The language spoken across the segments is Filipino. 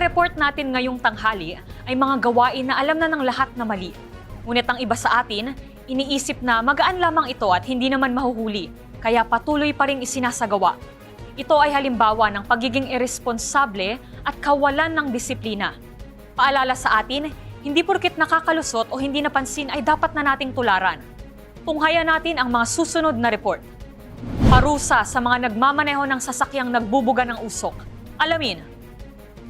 Mga report natin ngayong tanghali ay mga gawain na alam na ng lahat na mali. Ngunit ang iba sa atin, iniisip na magaan lamang ito at hindi naman mahuhuli, kaya patuloy pa rin isinasagawa. Ito ay halimbawa ng pagiging irresponsable at kawalan ng disiplina. Paalala sa atin, hindi porkit nakakalusot o hindi napansin ay dapat na nating tularan. Tunghayan natin ang mga susunod na report. Parusa sa mga nagmamaneho ng sasakyang nagbubuga ng usok. Alamin,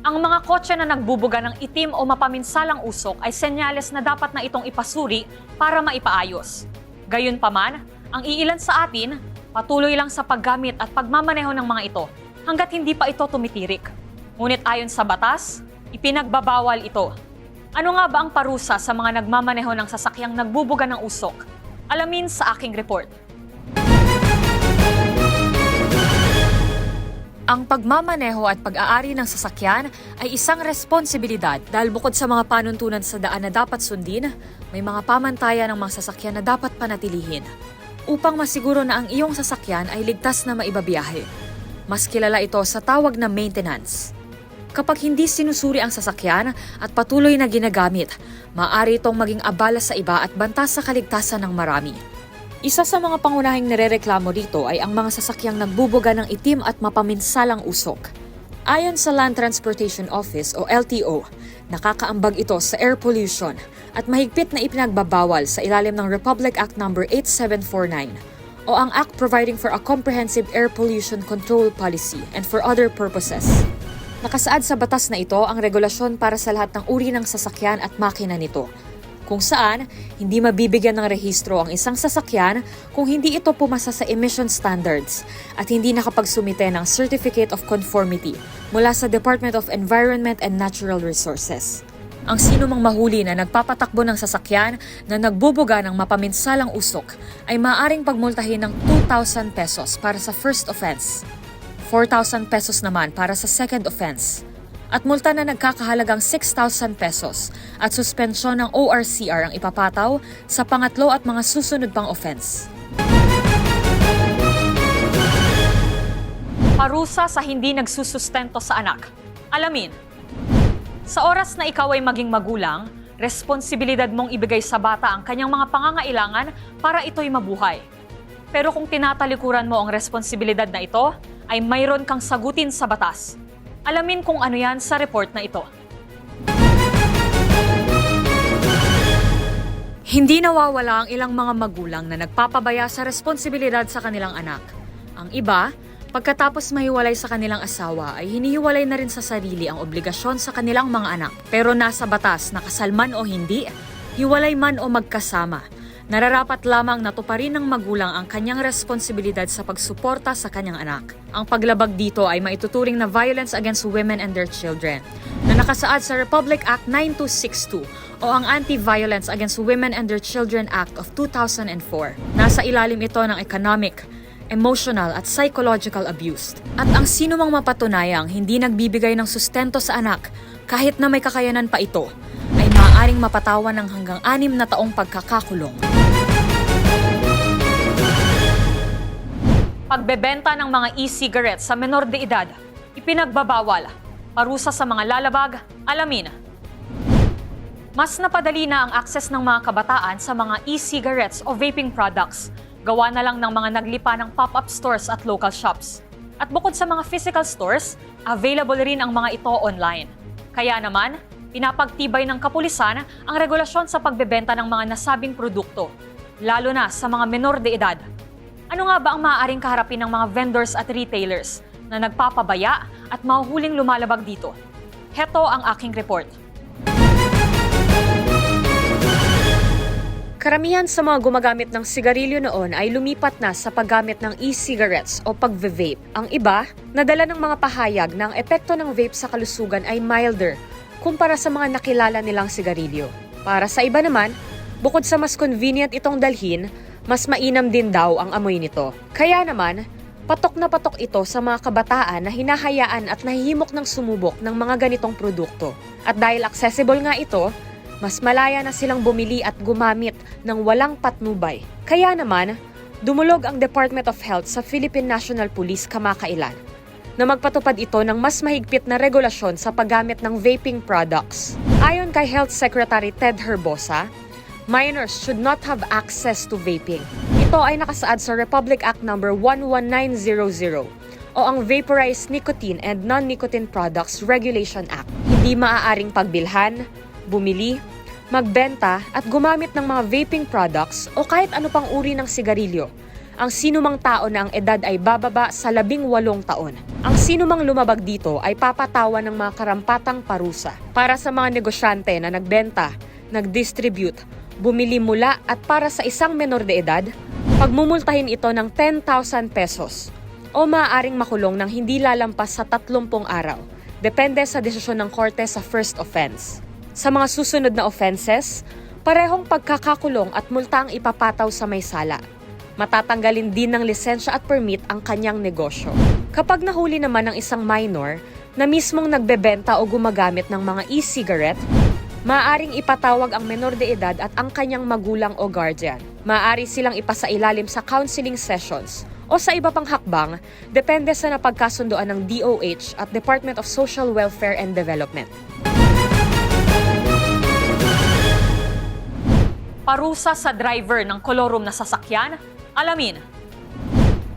ang mga kotse na nagbubuga ng itim o mapaminsalang usok ay senyales na dapat na itong ipasuri para maipaayos. Gayunpaman, ang iilan sa atin, patuloy lang sa paggamit at pagmamaneho ng mga ito hanggat hindi pa ito tumitirik. Ngunit ayon sa batas, ipinagbabawal ito. Ano nga ba ang parusa sa mga nagmamaneho ng sasakyang nagbubuga ng usok? Alamin sa aking report. Ang pagmamaneho at pag-aari ng sasakyan ay isang responsibilidad dahil bukod sa mga panuntunan sa daan na dapat sundin, may mga pamantayan ng mga sasakyan na dapat panatilihin upang masiguro na ang iyong sasakyan ay ligtas na maibabiyahe. Mas kilala ito sa tawag na maintenance. Kapag hindi sinusuri ang sasakyan at patuloy na ginagamit, maaari itong maging abala sa iba at banta sa kaligtasan ng marami. Isa sa mga pangunahing nirereklamo dito ay ang mga sasakyang nagbubuga ng itim at mapaminsalang usok. Ayon sa Land Transportation Office o LTO, nakakaambag ito sa air pollution at mahigpit na ipinagbabawal sa ilalim ng Republic Act No. 8749 o ang Act Providing for a Comprehensive Air Pollution Control Policy and for other purposes. Nakasaad sa batas na ito ang regulasyon para sa lahat ng uri ng sasakyan at makina nito, kung saan hindi mabibigyan ng rehistro ang isang sasakyan kung hindi ito pumasa sa emission standards at hindi nakapagsumite ng Certificate of Conformity mula sa Department of Environment and Natural Resources. Ang sino mang mahuli na nagpapatakbo ng sasakyan na nagbubuga ng mapaminsalang usok ay maaaring pagmultahin ng 2,000 pesos para sa first offense, 4,000 pesos naman para sa second offense, at multa na nagkakahalagang 6,000 pesos at suspensyon ng ORCR ang ipapataw sa pangatlo at mga susunod pang offense. Parusa sa hindi nagsusustento sa anak. Alamin, sa oras na ikaw ay maging magulang, responsibilidad mong ibigay sa bata ang kanyang mga pangangailangan para ito'y mabuhay. Pero kung tinatalikuran mo ang responsibilidad na ito, ay mayroon kang sagutin sa batas. Alamin kung ano yan sa report na ito. Hindi nawawala ang ilang mga magulang na nagpapabaya sa responsibilidad sa kanilang anak. Ang iba, pagkatapos mahiwalay sa kanilang asawa ay hinihiwalay na rin sa sarili ang obligasyon sa kanilang mga anak. Pero nasa batas na kasalman o hindi, hiwalay man o magkasama, nararapat lamang natuparin ng magulang ang kanyang responsibilidad sa pagsuporta sa kanyang anak. Ang paglabag dito ay maituturing na violence against women and their children na nakasaad sa Republic Act 9262 o ang Anti-Violence Against Women and Their Children Act of 2004. Nasa ilalim ito ng economic, emotional at psychological abuse. At ang sino mang mapatunayang hindi nagbibigay ng sustento sa anak kahit na may kakayanan pa ito, maaaring mapatawan ng hanggang anim na taong pagkakakulong. Pagbebenta ng mga e-cigarettes sa menor de edad, ipinagbabawal. Parusa sa mga lalabag, alamin. Mas napadali na ang akses ng mga kabataan sa mga e-cigarettes o vaping products. Gawa na lang ng mga naglipa ng pop-up stores at local shops. At bukod sa mga physical stores, available rin ang mga ito online. Kaya naman, pinapagtibay ng kapulisan ang regulasyon sa pagbebenta ng mga nasabing produkto, lalo na sa mga menor de edad. Ano nga ba ang maaaring kaharapin ng mga vendors at retailers na nagpapabaya at mahuhuling lumalabag dito? Heto ang aking report. Karamihan sa mga gumagamit ng sigarilyo noon ay lumipat na sa paggamit ng e-cigarettes o pagve-vape. Ang iba, nadala ng mga pahayag na ang epekto ng vape sa kalusugan ay milder kumpara sa mga nakilala nilang sigarilyo. Para sa iba naman, bukod sa mas convenient itong dalhin, mas mainam din daw ang amoy nito. Kaya naman, patok na patok ito sa mga kabataan na hinahayaan at nahihimok ng sumubok ng mga ganitong produkto. At dahil accessible nga ito, mas malaya na silang bumili at gumamit ng walang patnubay. Kaya naman, dumulog ang Department of Health sa Philippine National Police kamakailan na magpatupad ito ng mas mahigpit na regulasyon sa paggamit ng vaping products. Ayon kay Health Secretary Ted Herbosa, minors should not have access to vaping. Ito ay nakasaad sa Republic Act No. 11900 o ang Vaporized Nicotine and Non-Nicotine Products Regulation Act. Hindi maaaring pagbilhan, bumili, magbenta at gumamit ng mga vaping products o kahit ano pang uri ng sigarilyo ang sinumang tao na ang edad ay bababa sa labing walong taon. Ang sinumang lumabag dito ay papatawan ng mga karampatang parusa para sa mga negosyante na nagbenta, nagdistribute, bumili mula at para sa isang menor de edad, pagmumultahin ito ng 10,000 pesos o maaaring makulong ng hindi lalampas sa 30 araw, depende sa desisyon ng korte sa first offense. Sa mga susunod na offenses, parehong pagkakakulong at multa ang ipapataw sa may sala matatanggalin din ng lisensya at permit ang kanyang negosyo. Kapag nahuli naman ng isang minor na mismong nagbebenta o gumagamit ng mga e-cigarette, maaaring ipatawag ang menor de edad at ang kanyang magulang o guardian. Maaari silang ipasailalim sa counseling sessions o sa iba pang hakbang, depende sa napagkasundoan ng DOH at Department of Social Welfare and Development. Parusa sa driver ng kolorum na sasakyan? Alamin.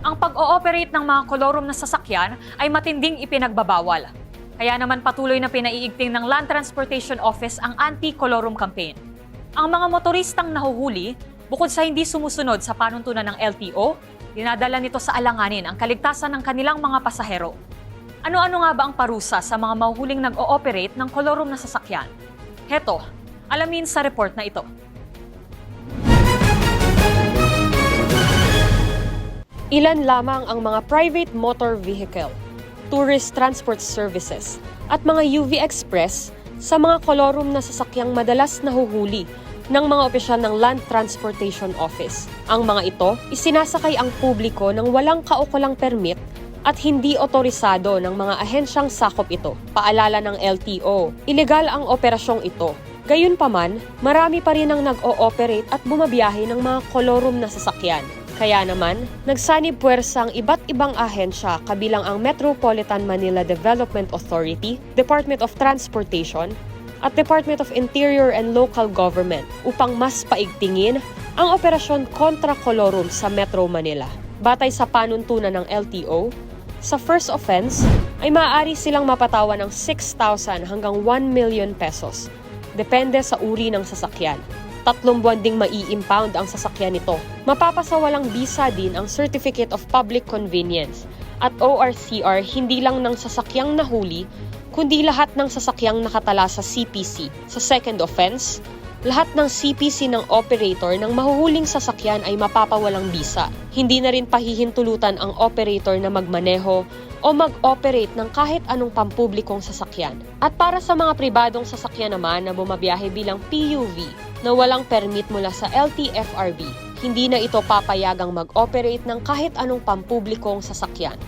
Ang pag-ooperate ng mga kolorum na sasakyan ay matinding ipinagbabawal. Kaya naman patuloy na pinaiigting ng Land Transportation Office ang anti-colorum campaign. Ang mga motoristang nahuhuli, bukod sa hindi sumusunod sa panuntunan ng LTO, dinadala nito sa alanganin ang kaligtasan ng kanilang mga pasahero. Ano-ano nga ba ang parusa sa mga mahuhuling nag-ooperate ng kolorum na sasakyan? Heto, alamin sa report na ito. Ilan lamang ang mga private motor vehicle, tourist transport services, at mga UV Express sa mga kolorum na sasakyang madalas nahuhuli ng mga opisyal ng Land Transportation Office. Ang mga ito, isinasakay ang publiko ng walang kaukulang permit at hindi otorisado ng mga ahensyang sakop ito. Paalala ng LTO, ilegal ang operasyong ito. Gayunpaman, marami pa rin ang nag-ooperate at bumabiyahe ng mga kolorum na sasakyan. Kaya naman, nagsanib puwersa ang iba't ibang ahensya kabilang ang Metropolitan Manila Development Authority, Department of Transportation, at Department of Interior and Local Government upang mas paigtingin ang operasyon kontra kolorum sa Metro Manila. Batay sa panuntunan ng LTO, sa first offense ay maaari silang mapatawan ng 6,000 hanggang 1 million pesos. Depende sa uri ng sasakyan. Tatlong buwan ding mai-impound ang sasakyan nito. Mapapasawalang bisa din ang Certificate of Public Convenience at ORCR hindi lang ng sasakyang nahuli, kundi lahat ng sasakyang nakatala sa CPC. Sa second offense, lahat ng CPC ng operator ng mahuhuling sasakyan ay mapapawalang bisa. Hindi na rin pahihintulutan ang operator na magmaneho o mag-operate ng kahit anong pampublikong sasakyan. At para sa mga pribadong sasakyan naman na bumabiyahe bilang PUV na walang permit mula sa LTFRB, hindi na ito papayagang mag-operate ng kahit anong pampublikong sasakyan.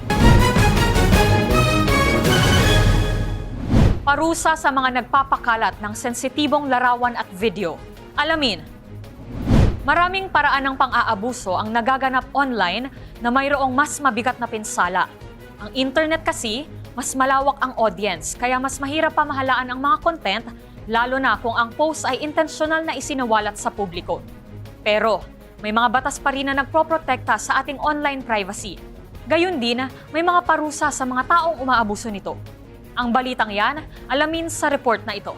Parusa sa mga nagpapakalat ng sensitibong larawan at video. Alamin, maraming paraan ng pang-aabuso ang nagaganap online na mayroong mas mabigat na pinsala. Ang internet kasi, mas malawak ang audience, kaya mas mahirap pamahalaan ang mga content, lalo na kung ang post ay intentional na isinawalat sa publiko. Pero, may mga batas pa rin na nagproprotekta sa ating online privacy. Gayun din, may mga parusa sa mga taong umaabuso nito. Ang balitang yan, alamin sa report na ito.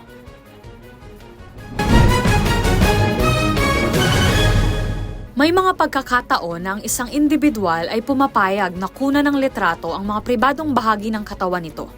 May mga pagkakataon na ang isang individual ay pumapayag na kuna ng litrato ang mga pribadong bahagi ng katawan nito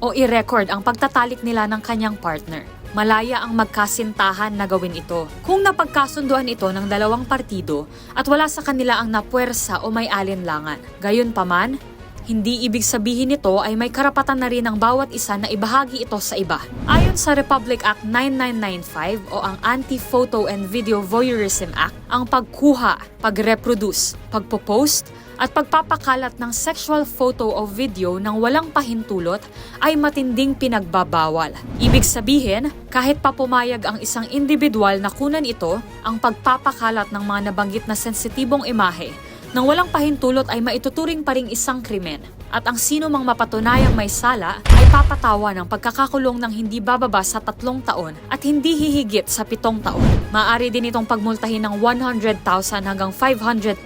o i-record ang pagtatalik nila ng kanyang partner. Malaya ang magkasintahan na gawin ito kung napagkasunduan ito ng dalawang partido at wala sa kanila ang napuwersa o may alinlangan. Gayunpaman, Hindi ibig sabihin nito ay may karapatan na rin ang bawat isa na ibahagi ito sa iba. Ayon sa Republic Act 9995 o ang Anti-Photo and Video Voyeurism Act, ang pagkuha, pag-reproduce, pagpo-post, at pagpapakalat ng sexual photo o video ng walang pahintulot ay matinding pinagbabawal. Ibig sabihin, kahit pa pumayag ang isang individual na kunan ito, ang pagpapakalat ng mga nabanggit na sensitibong imahe nang walang pahintulot ay maituturing pa ring isang krimen. At ang sino mang mapatunayang may sala ay papatawa ng pagkakakulong ng hindi bababa sa tatlong taon at hindi hihigit sa pitong taon. Maaari din itong pagmultahin ng 100,000 hanggang 500,000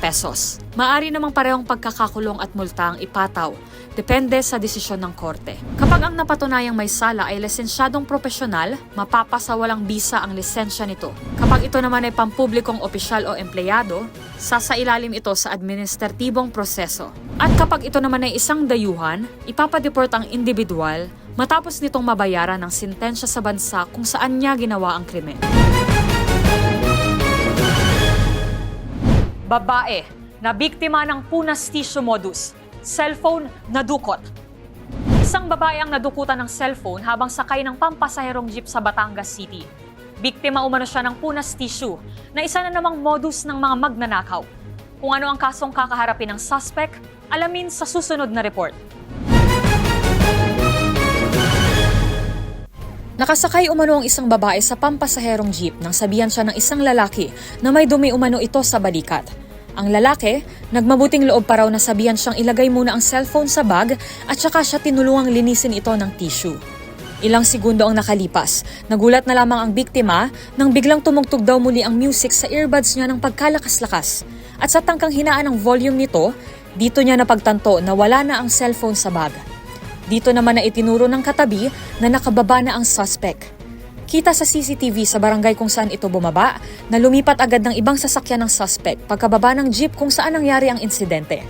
pesos. Maaari namang parehong pagkakakulong at multa ang ipataw. Depende sa desisyon ng korte. Kapag ang napatunayang may sala ay lisensyadong profesional, mapapasa walang bisa ang lisensya nito. Kapag ito naman ay pampublikong opisyal o empleyado, sasailalim ito sa administratibong proseso. At kapag ito naman ay isang dayuhan, ipapadeport ang individual matapos nitong mabayaran ng sintensya sa bansa kung saan niya ginawa ang krimen. Babae na biktima ng punas tissue modus, cellphone nadukot. Isang babae ang nadukutan ng cellphone habang sakay ng pampasaherong jeep sa Batangas City. Biktima umano siya ng punas tissue na isa na namang modus ng mga magnanakaw. Kung ano ang kasong kakaharapin ng suspect, alamin sa susunod na report. Nakasakay umano ang isang babae sa pampasaherong jeep nang sabihan siya ng isang lalaki na may dumi umano ito sa balikat. Ang lalaki, nagmabuting loob pa raw na sabihan siyang ilagay muna ang cellphone sa bag at saka siya tinulungang linisin ito ng tissue. Ilang segundo ang nakalipas, nagulat na lamang ang biktima nang biglang tumugtog daw muli ang music sa earbuds niya ng pagkalakas-lakas. At sa tangkang hinaan ng volume nito, dito niya napagtanto na wala na ang cellphone sa bag. Dito naman na itinuro ng katabi na nakababa na ang suspect. Kita sa CCTV sa barangay kung saan ito bumaba na lumipat agad ng ibang sasakyan ng suspect pagkababa ng jeep kung saan nangyari ang insidente.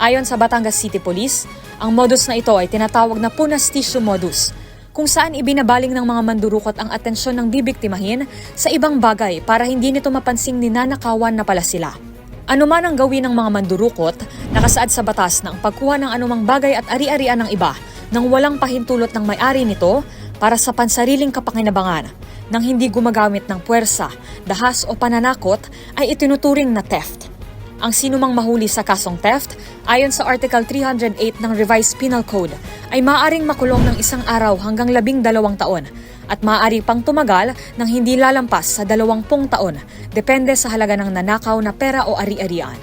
Ayon sa Batangas City Police, ang modus na ito ay tinatawag na punas tissue modus, kung saan ibinabaling ng mga mandurukot ang atensyon ng bibiktimahin sa ibang bagay para hindi nito mapansing ninanakawan na pala sila. Ano man ang gawin ng mga mandurukot, nakasaad sa batas na ang pagkuha ng anumang bagay at ari-arian ng iba nang walang pahintulot ng may-ari nito para sa pansariling kapakinabangan nang hindi gumagamit ng puwersa, dahas o pananakot ay itinuturing na theft. Ang sinumang mahuli sa kasong theft, ayon sa Article 308 ng Revised Penal Code, ay maaaring makulong ng isang araw hanggang labing dalawang taon at maaari pang tumagal ng hindi lalampas sa dalawampung taon, depende sa halaga ng nanakaw na pera o ari-arian.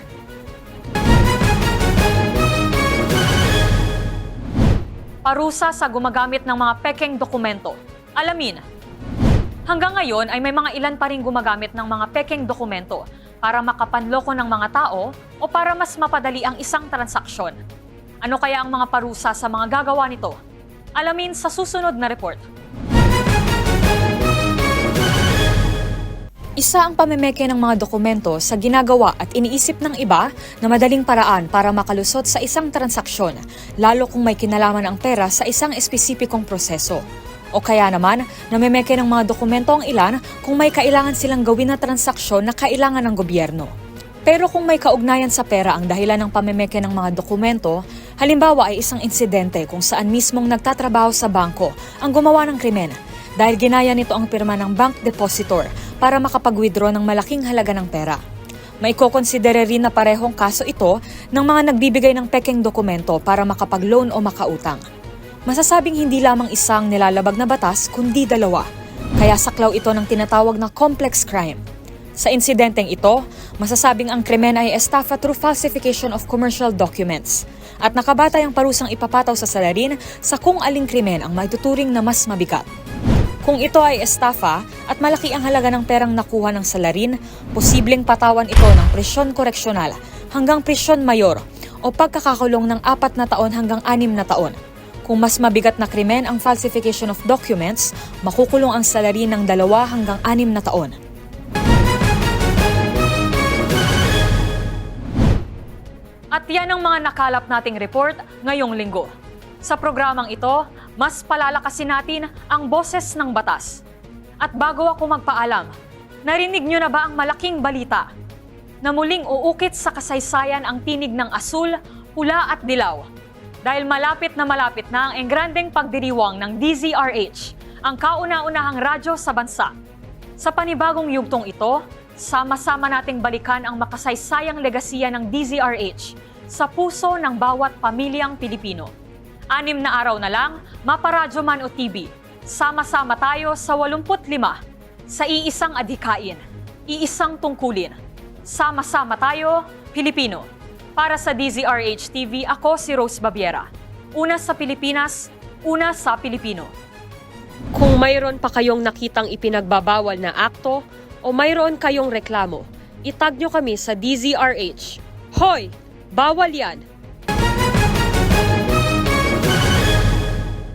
Parusa sa gumagamit ng mga pekeng dokumento. Alamin, hanggang ngayon ay may mga ilan pa rin gumagamit ng mga pekeng dokumento para makapanloko ng mga tao o para mas mapadali ang isang transaksyon. Ano kaya ang mga parusa sa mga gagawa nito? Alamin sa susunod na report. Isa ang pamemeke ng mga dokumento sa ginagawa at iniisip ng iba na madaling paraan para makalusot sa isang transaksyon, lalo kung may kinalaman ang pera sa isang espesipikong proseso. O kaya naman, namemeke ng mga dokumento ang ilan kung may kailangan silang gawin na transaksyon na kailangan ng gobyerno. Pero kung may kaugnayan sa pera ang dahilan ng pamemeke ng mga dokumento, halimbawa ay isang insidente kung saan mismong nagtatrabaho sa bangko ang gumawa ng krimen dahil ginaya nito ang pirma ng bank depositor para makapag-withdraw ng malaking halaga ng pera. May kokonsidere rin na parehong kaso ito ng mga nagbibigay ng pekeng dokumento para makapag-loan o makautang. Masasabing hindi lamang isang nilalabag na batas kundi dalawa, kaya saklaw ito ng tinatawag na complex crime. Sa insidenteng ito, masasabing ang krimen ay estafa through falsification of commercial documents at nakabatay ang parusang ipapataw sa salarin sa kung aling krimen ang maituturing na mas mabigat. Kung ito ay estafa at malaki ang halaga ng perang nakuha ng salarin, posibleng patawan ito ng presyon koreksyonal hanggang presyon mayor o pagkakakulong ng apat na taon hanggang anim na taon. Kung mas mabigat na krimen ang falsification of documents, makukulong ang salarin ng dalawa hanggang anim na taon. At yan ang mga nakalap nating report ngayong linggo. Sa programang ito, mas palalakasin natin ang boses ng batas. At bago ako magpaalam, narinig nyo na ba ang malaking balita? Na muling uukit sa kasaysayan ang tinig ng asul, pula at dilaw. Dahil malapit na malapit na ang engrandeng pagdiriwang ng DZRH, ang kauna-unahang radyo sa bansa. Sa panibagong yugtong ito, sama-sama nating balikan ang makasaysayang legasiya ng DZRH sa puso ng bawat pamilyang Pilipino. Anim na araw na lang, maparadyo man o TV, sama-sama tayo sa 85 sa iisang adhikain, iisang tungkulin. Sama-sama tayo, Pilipino. Para sa DZRH TV, ako si Rose Babiera. Una sa Pilipinas, una sa Pilipino. Kung mayroon pa kayong nakitang ipinagbabawal na akto o mayroon kayong reklamo, itag nyo kami sa DZRH. Hoy! Bawal yan!